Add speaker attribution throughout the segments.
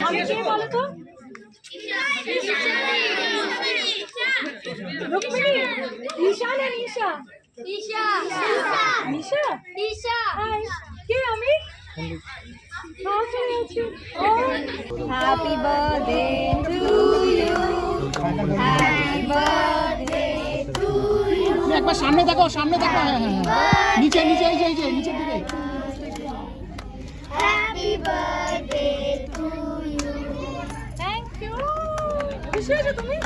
Speaker 1: আমি কে বলো তো? ঈশা না নিশা? নিশা? হাই। কে আমি? Happy birthday to you happy birthday
Speaker 2: তুমি একবার সামনে দেখো সামনে দেখো। হ্যাঁ হ্যাঁ হ্যাঁ। নিচে নিচে এই যে নিচের দিকে।
Speaker 3: Happy birthday to you.
Speaker 1: Thank you খুশি হয়েছো তুমি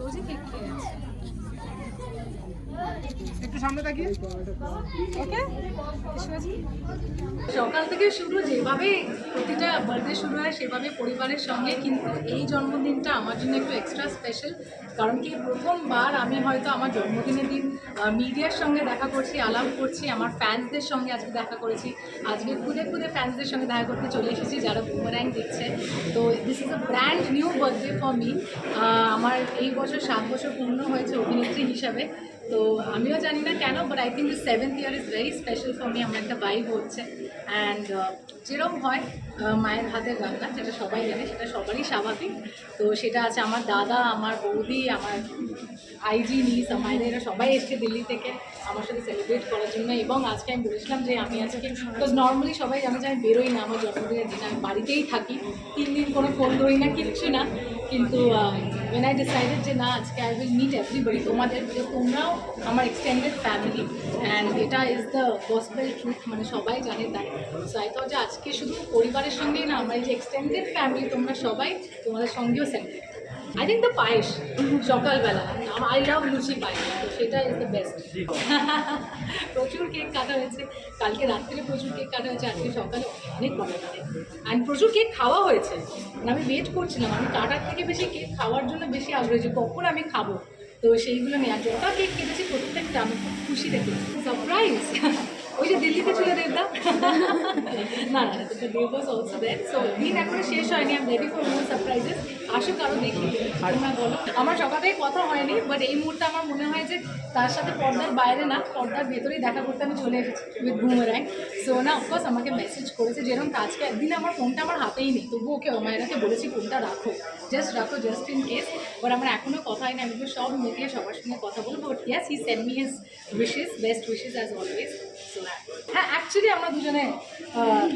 Speaker 1: রোজই কেক খেয়ে আছে
Speaker 2: একটু সামনে
Speaker 1: ওকে সকাল থেকে শুরু, যেভাবে প্রতিটা বার্থডে শুরু হয়, সেভাবে পরিবারের সঙ্গে, কিন্তু এই জন্মদিনটা আমার জন্য একটু এক্সট্রা স্পেশাল কারণ কি প্রথমবার আমি হয়তো আমার জন্মদিনের দিন মিডিয়ার সঙ্গে দেখা করছি, আলাপ করছি, আমার ফ্যান্সদের সঙ্গে আজকে দেখা করেছি, আজকে খুদে খুদে ফ্যান্সদের সঙ্গে দেখা করতে চলে এসেছি, যারা বুমারাং দেখছে। তো this is a brand new birthday for me আমার এই বছর সাত বছর পূর্ণ হয়েছে অভিনেত্রী হিসাবে। তো আমিও জানি না কেন but I think this seventh year is very special for me আমার একটা ভাইব হচ্ছে। অ্যান্ড যেরকম হয় মায়ের হাতের রান্না, যেটা সবাই জানে, সেটা সবারই স্বাভাবিক। তো সেটা আছে আমার দাদা, আমার বৌদি, আমার আইজি নিস আমার এরা সবাই এসছে দিল্লি থেকে আমার সাথে সেলিব্রেট করার জন্য। এবং আজকে আমি বলেছিলাম যে আমি আজকে বিকজ নর্মালি সবাই জানে যে আমি বেরোই না, আমার জন্মদিনের দিন, আমি বাড়িতেই থাকি, তিন দিন কোনো ফোন ধরি না, কিচ্ছু না। কিন্তু ওয়েন আই ডিসাইডেড যে না, আজকে আই উইল মিট এভরিবডি তোমাদের তোমরাও আমার এক্সটেন্ডেড ফ্যামিলি অ্যান্ড এটা ইজ দ্য গসপেল ট্রুথ মানে সবাই জানে তাই সো আই থট যে আজকে শুধু পরিবারের সঙ্গেই না, আমার এই যে এক্সটেন্ডেড ফ্যামিলি তোমরা সবাই তোমাদের সঙ্গেও celebrate I think the payesh সকালবেলা আই লাভ লুচি পায়েস তো সেটা ইজ দ্য বেস্ট প্রচুর কেক কাটা হয়েছে, কালকে রাত্রে প্রচুর কেক কাটা হয়েছে, আজকে সকালে অনেক কটা কাটে। অ্যান্ড প্রচুর কেক খাওয়া হয়েছে আমি ওয়েট করছিলাম, আমি কাটার থেকে বেশি কেক খাওয়ার জন্য বেশি আগ্রহী যে কখন আমি খাব। তো সেইগুলো নিয়ে, আর যটা কেক কেটেছি প্রত্যেকটা আমি খুব খুশি দেখেছি সারপ্রাইজ ওই যে দিল্লিতে ছিল দেবদা। না না তো দেব ওয়াজ অলসো দেন সো দিন এখনও শেষ হয়নি আমি রেডি ফর মোর সারপ্রাইজেস আসুক আরও দেখি তোমরা বলো। আমার সকাল থেকে কথা হয়নি বাট এই মুহূর্তে আমার মনে হয় যে তার সাথে পর্দার বাইরে না পর্দার ভেতরেই দেখা করতে আমি চলে এসেছি উইথ বুমেরাং সো না অফকোর্স আমাকে মেসেজ করেছে যেরকম আজকে একদিন আমার ফোনটা আমার হাতেই নেই তবু ওকে মায়েরাকে বলেছি ফোনটা রাখো। জাস্ট রাখো জাস্ট ইন কেস বাট আমার এখনও কথা হয়নি আমি সব মিলিয়ে সবার সঙ্গে কথা বলব। But yes he send me his wishes best wishes as always so হ্যাঁ অ্যাকচুয়ালি আমরা দুজনে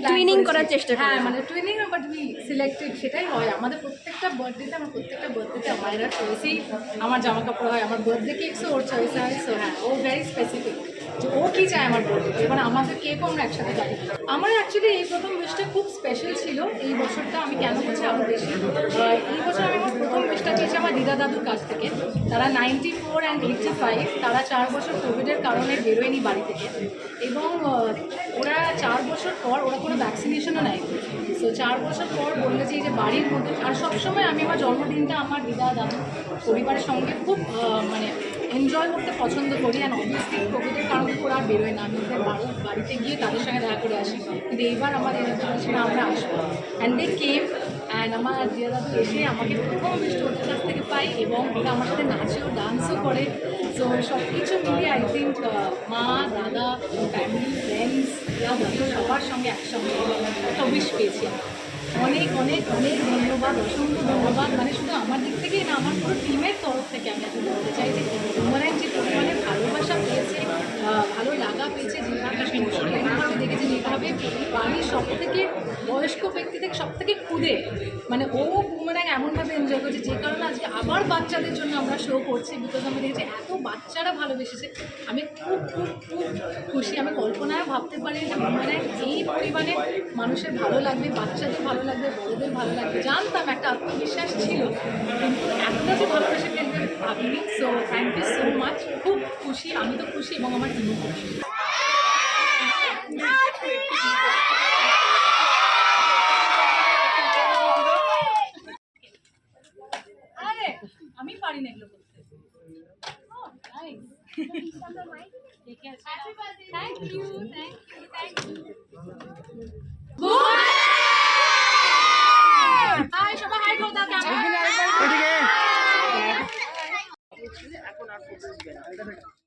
Speaker 3: Twinning করার চেষ্টা
Speaker 1: হ্যাঁ মানে টুইনিং বাট উই সিলেক্টেড সেটাই হয়। আমাদের প্রত্যেকটা বার্থডেতে আমার প্রত্যেকটা বার্থডেতে মায়েরা চয়েসেই আমার জামা কাপড় হয় আমার বার্থডে কেকসও ওর চয়েসে হয় সো হ্যাঁ ও ভেরি স্পেসিফিক যে ও কী চায় আমার বার্থডে এবার আমাদের কেকও আমরা একসাথে কাটি আমার অ্যাকচুয়ালি এই প্রথম উইশটা খুব স্পেশাল ছিল। এই বছরটা আমি কেন বলছি আরও বেশি? এই বছর আমি আমার প্রথম উইশটা পেয়েছি আমার দিদা দাদুর কাছ থেকে। তারা ninety four and eighty five তারা চার বছর কোভিডের কারণে বেরোয়নি বাড়ি থেকে। এবং ওরা চার বছর পর ওরা কোনো ভ্যাকসিনেশনও নেয় তো চার বছর পর বললে যে বাড়ির মধ্যে, আর সবসময় আমি আমার জন্মদিনটা আমার দিদা, দাদু পরিবারের সঙ্গে খুব মানে এনজয় করতে পছন্দ করি। অ্যান্ড অবভিয়াসলি কোভিডের কারণে ওরা আর বেরোয় না। আমি ওদের বাড়ি, বাড়িতে গিয়ে তাদের সঙ্গে দেখা করে আসি। কিন্তু এইবার আমাদের না আমরা আসব অ্যান্ড দে কেম আমার দিদা দাদু এসে আমাকে প্রথম মিষ্টি ওদের কাছ থেকে পাই এবং ওরা আমার সাথে নাচেও, ডান্সও করে। তো সব কিছু মিলিয়ে আই থিঙ্ক মা, দাদা ফ্যামিলি ফ্রেন্ডস সবার সঙ্গে একসঙ্গে একটা উইশ পেয়েছি। অনেক অনেক অনেক ধন্যবাদ, অসংখ্য ধন্যবাদ। মানে শুধু আমার দিক থেকেই না, আমার পুরো টিমের তরফ থেকে আমি আজকে বলতে চাই যে তোমরা যে পরিমাণে ভালোবাসা পেয়েছে আহ, ভালো লাগা পেয়েছে যেভাবে আমি দেখেছি যেভাবে বাড়ির সব থেকে বয়স্ক ব্যক্তি থেকে সব থেকে খুদে মানে ও বুমেরাং এমনভাবে এনজয় করছে, যে কারণে আজকে আবার বাচ্চাদের জন্য আমরা শো করছি বিকজ আমি দেখেছি এত বাচ্চারা ভালোবেসেছে। আমি খুব খুব খুব খুশি। আমি কল্পনায় ভাবতে পারি যে বুমেরাং এই পরিমাণে মানুষের ভালো লাগবে, বাচ্চাদের ভালো লাগবে, বড়দের ভালো লাগবে। জানতাম, একটা আত্মবিশ্বাস ছিল, কিন্তু এতটা যে ভালোবেসে ফেলবে ভাবিনি so thank you so much খুব খুশি, আমি তো খুশি এবং আমার টিমও খুশি আরে আমি পারি না এগুলো করতে।
Speaker 4: Thank you thank you thank you